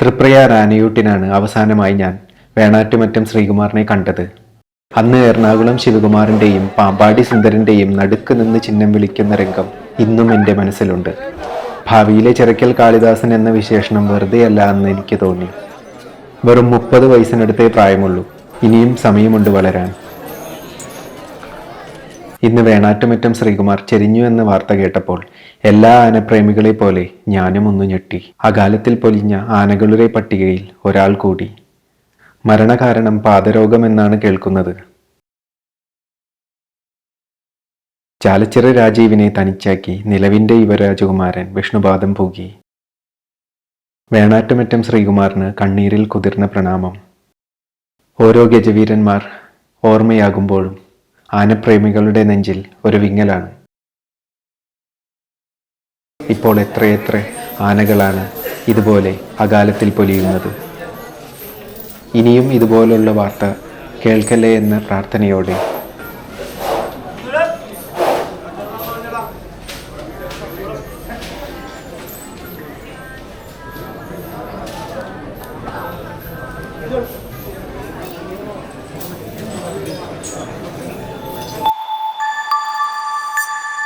തൃപ്രയ റാനിയൂട്ടിനാണ് അവസാനമായി ഞാൻ വേണാറ്റുമറ്റം ശ്രീകുമാറിനെ കണ്ടത്. അന്ന് എറണാകുളം ശിവകുമാറിന്റെയും പാമ്പാടി സുന്ദരന്റെയും നടുക്ക് നിന്ന് ചിഹ്നം വിളിക്കുന്ന രംഗം ഇന്നും എന്റെ മനസ്സിലുണ്ട്. ഭാവിയിലെ ചിറക്കൽ കാളിദാസൻ എന്ന വിശേഷണം വെറുതെയല്ല എന്ന് എനിക്ക് തോന്നി. വെറും മുപ്പത് വയസ്സിനടുത്തേ പ്രായമുള്ളൂ. ഇനിയും സമയമുണ്ട് വളരാൻ. ഇന്ന് വേണാറ്റുമറ്റം ശ്രീകുമാർ ചെരിഞ്ഞു എന്ന വാർത്ത കേട്ടപ്പോൾ എല്ലാ ആനപ്രേമികളെ പോലെ ഞാനും ഒന്ന് ഞെട്ടി. അകാലത്തിൽ പൊലിഞ്ഞ ആനകളുടെ പട്ടികയിൽ ഒരാൾ കൂടി. മരണകാരണം പാദരോഗമെന്നാണ് കേൾക്കുന്നത്. ചാലച്ചിറ രാജീവിനെ തനിച്ചാക്കി നിലവിന്റെ യുവരാജകുമാരൻ വിഷ്ണുപാദം പൂകി. വേണാറ്റുമറ്റം ശ്രീകുമാറിന് കണ്ണീരിൽ കുതിർന്ന പ്രണാമം. ഓരോ ഗജവീരന്മാർ ഓർമ്മയാകുമ്പോഴും ആനപ്രേമികളുടെ നെഞ്ചിൽ ഒരു വിങ്ങലാണ് ഇപ്പോൾ എത്രയെത്ര ആനകളാണ് ഇതുപോലെ അകാലത്തിൽ പൊലിയുന്നത് ഇനിയും ഇതുപോലുള്ള വാർത്ത കേൾക്കല്ലേ എന്ന പ്രാർത്ഥനയോടെ